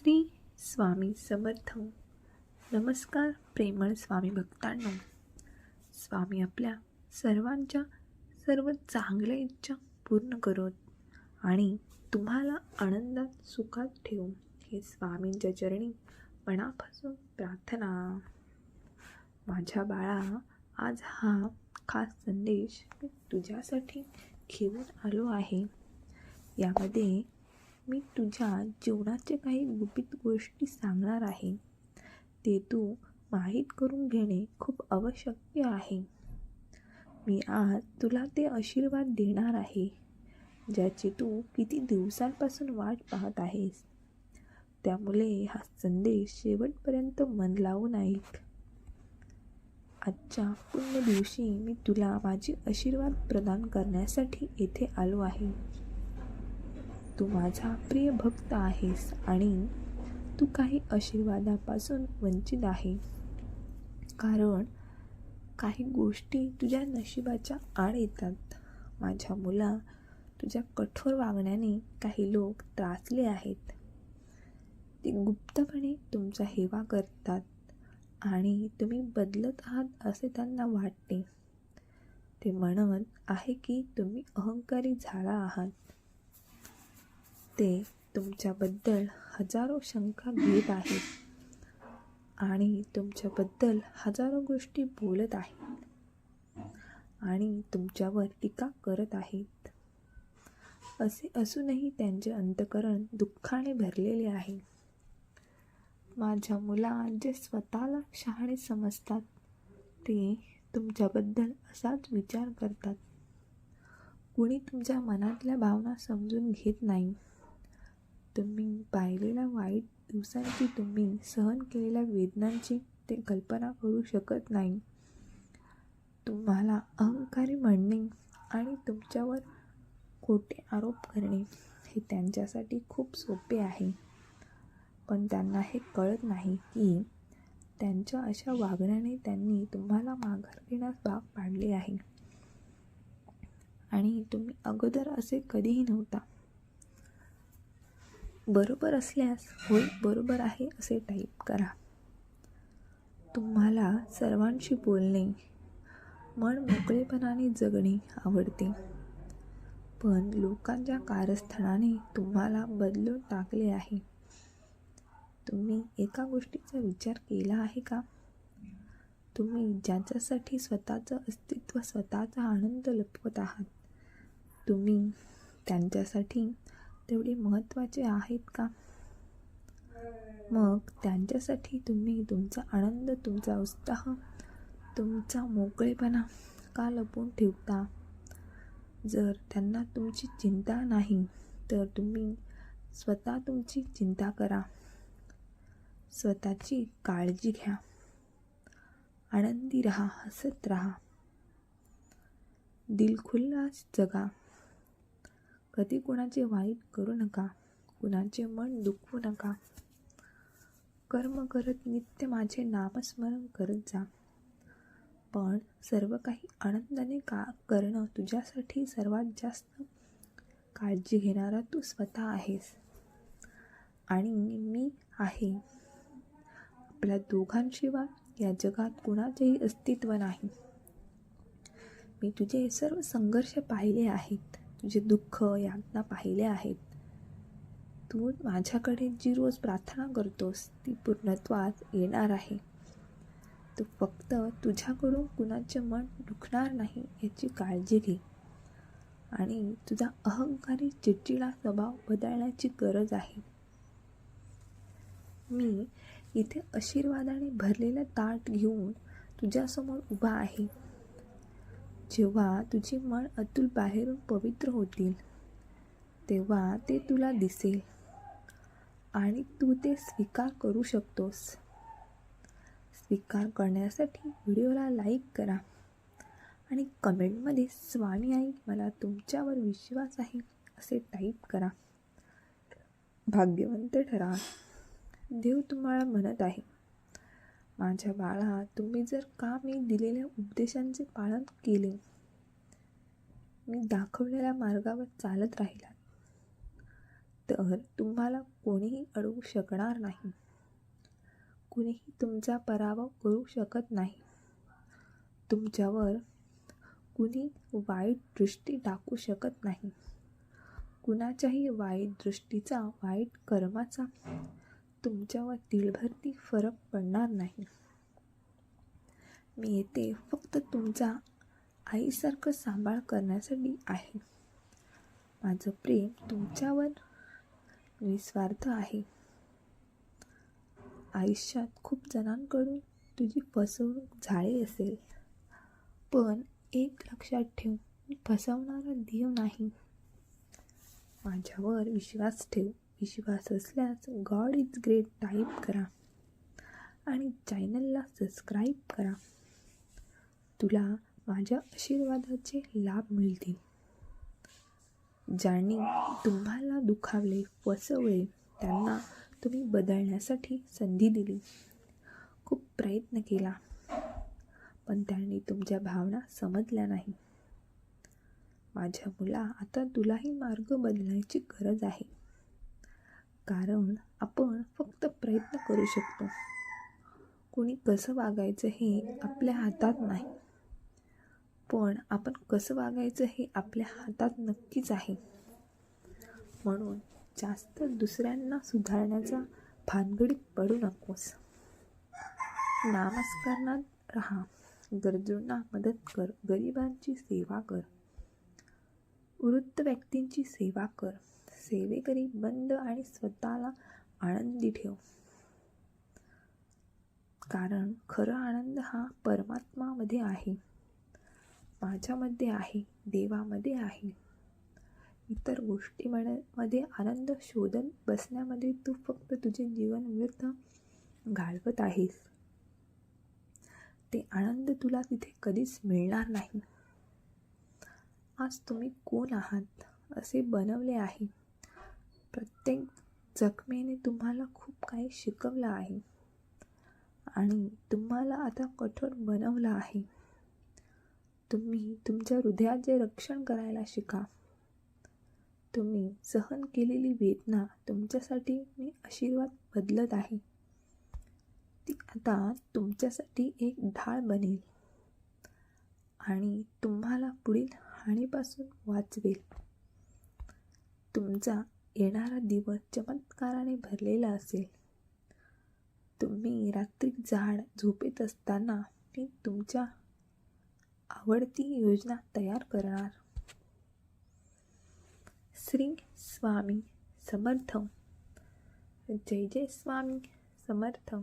श्री स्वामी समर्थ. नमस्कार प्रेमळ स्वामी भक्तांनो. स्वामी आपल्या सर्वांच्या सर्व चांगल्या इच्छा पूर्ण करोत आणि तुम्हाला आनंदात सुखात ठेवून हे स्वामींच्या चरणी मनापासून प्रार्थना. माझ्या बाळा आज हा खास संदेश मी तुझ्यासाठी घेऊन आलो आहे. यामध्ये मी तुझ्या जीवनाचे काही गुपित गोष्टी सांगणार आहे. ते तू माहीत करून घेणे खूप आवश्यक आहे. मी आज तुला ते आशीर्वाद देणार आहे ज्याची तू किती दिवसांपासून वाट पाहत आहेस. त्यामुळे हा संदेश शेवटपर्यंत मन लावून ऐक आजच्या पुण्य दिवशी मी तुला माझे आशीर्वाद प्रदान करण्यासाठी येथे आलो आहे. तू माझा प्रिय भक्त आहेस आणि तू काही आशीर्वादापासून वंचित आहे. कारण काही गोष्टी तुझ्या नशिबाच्या आड येतात. माझ्या मुला तुझ्या कठोर वागण्याने काही लोक त्रासले आहेत. ते गुप्तपणे तुमचा हेवा करतात आणि तुम्ही बदलत आहात असे त्यांना वाटते. ते म्हणत आहे की तुम्ही अहंकारी झाला आहात. ते तुमच्याबद्दल हजारो शंका घेत आहेत आणि तुमच्याबद्दल हजारो गोष्टी बोलत आहेत आणि तुमच्यावर टीका करत आहेत. असे असूनही त्यांचे अंतकरण दुःखाने भरलेले आहे. माझ्या मुला जे स्वतःला शहाणे समजतात. ते तुमच्याबद्दल असाच विचार करतात. कुणी तुमच्या मनातल्या भावना समजून घेत नाही. तुम्ही पाहिलेल्या वाईट दिवसांची तुम्ही सहन केलेल्या वेदनांची ते कल्पना करू शकत नाही. तुम्हाला अहंकारी म्हणणे आणि तुमच्यावर खोटे आरोप करणे हे त्यांच्यासाठी खूप सोपे आहे. पण त्यांना हे कळत नाही की त्यांच्या अशा वागण्याने त्यांनी तुम्हाला माघार घेण्यास भाग पाडले आहे. आणि तुम्ही अगोदर असे कधीही नव्हता. बरोबर असल्यास होय बरोबर आहे असे टाईप करा. तुम्हाला सर्वांशी बोलणे मन मोकळेपणाने जगणे आवडते. पण लोकांच्या कारस्थानाने तुम्हाला बदलून टाकले आहे. तुम्ही एका गोष्टीचा विचार केला आहे का? तुम्ही ज्याच्यासाठी स्वतःचं अस्तित्व स्वतःचा आनंद लपवत आहात तुम्ही त्यांच्यासाठी तेवढे महत्त्वाचे आहेत का? मग त्यांच्यासाठी तुम्ही तुमचा आनंद तुमचा उत्साह तुमचा मोकळेपणा का लपून ठेवता? जर त्यांना तुमची चिंता नाही तर तुम्ही स्वतः तुमची चिंता करा. स्वतःची काळजी घ्या. आनंदी रहा हसत रहा. दिलखुल्लास जगा. कधी कुणाचे वाईट करू नका कुणाचे मन दुखवू नका. कर्म करत नित्य माझे नामस्मरण करत जा. पण सर्व काही आनंदाने का करणं तुझ्यासाठी सर्वात जास्त काळजी घेणारा तू स्वतः आहेस. आणि मी आहे. आपल्या दोघांशिवाय या जगात कुणाचेही अस्तित्व नाही. मी तुझे सर्व संघर्ष पाहिले आहेत. तुझे दुःख यातना पाहिले आहेत. तू माझ्याकडे जी रोज प्रार्थना करतोस ती पूर्णत्वात येणार आहे. तू फक्त तुझ्याकडून कुणाचे मन दुखणार नाही याची काळजी घे. आणि तुझा अहंकारी चिडचिडा स्वभाव बदलण्याची गरज आहे. मी इथे आशीर्वादाने भरलेलं ताट घेऊन तुझ्यासमोर उभा आहे. जेव्हा तुझे मन अतुल बाहेरून पवित्र होतील तेव्हा ते तुला दिसेल आणि तू ते स्वीकार करू शकतोस. स्वीकार करण्यासाठी व्हिडिओला लाईक करा आणि कमेंटमध्ये स्वामी आई मला तुमच्यावर विश्वास आहे असे टाईप करा. भाग्यवंत ठरा देव तुम्हाला म्हणत आहे माझ्या बाळा तुम्ही जर का मी दिलेल्या उपदेशांचे पालन केले मी दाखवलेल्या मार्गावर चालत राहिलात तर तुम्हाला कोणीही अडवू शकणार नाही. कुणीही तुमचा पराभव करू शकत नाही. तुमच्यावर कुणी वाईट दृष्टी टाकू शकत नाही. कुणाच्याही वाईट दृष्टीचा वाईट कर्माचा तुमच्यावर दिलभरती फरक पडणार नाही. मी येथे फक्त तुमचा आईसारखं सांभाळ करण्यासाठी आहे. माझं प्रेम तुमच्यावर निस्वार्थ आहे. आयुष्यात खूप जणांकडून तुझी फसवणूक झाली असेल पण एक लक्षात ठेव मी फसवणारा देव नाही. माझ्यावर विश्वास ठेव. विश्वास असल्यास गॉड इज ग्रेट टाईप करा. आणि चॅनलला सबस्क्राईब करा. तुला माझ्या आशीर्वादाचे लाभ मिळतील. ज्यांनी तुम्हाला दुखावले फसवले त्यांना तुम्ही बदलण्यासाठी संधी दिली. खूप प्रयत्न केला पण त्यांनी तुमच्या भावना समजल्या नाही. माझ्या मुला आता तुलाही मार्ग बदलायची गरज आहे. कारण आपण फक्त प्रयत्न करू शकतो. कोणी कसं वागायचं हे आपल्या हातात नाही. पण आपण कसं वागायचं हे आपल्या हातात नक्कीच आहे. म्हणून जास्त दुसऱ्यांना सुधारण्याचा भानगडीत पडू नकोस. नामस्करणात राहा. गरजूंना मदत कर. गरिबांची सेवा कर. वृद्ध व्यक्तींची सेवा कर. सेवेकरी बंद आणि स्वतःला आनंदी ठेव. कारण खरं आनंद हा परमात्मामध्ये आहे. माझ्यामध्ये आहे देवामध्ये आहे. इतर गोष्टीमध्ये मध्ये आनंद शोधन बसण्यामध्ये तू फक्त तुझे जीवन व्यर्थ घालवत आहेस. ते आनंद तुला तिथे कधीच मिळणार नाही. आज तुम्ही कोण आहात असे बनवले आहे. प्रत्येक जखमेने तुम्हाला खूप काही शिकवलं आहे. आणि तुम्हाला आता कठोर बनवलं आहे. तुम्ही तुमच्या हृदयाचे रक्षण करायला शिका. तुम्ही सहन केलेली वेदना तुमच्यासाठी मी आशीर्वाद बदलत आहे. ती आता तुमच्यासाठी एक ढाळ बनेल. आणि तुम्हाला पुढील हानीपासून वाचवेल. तुमचा येणारा दिवस चमत्काराने भरलेला असेल. तुम्ही रात्री झाड झोपेत असताना मी तुमच्या आवडती योजना तयार करणार. श्री स्वामी समर्थ. जय जय स्वामी समर्थ.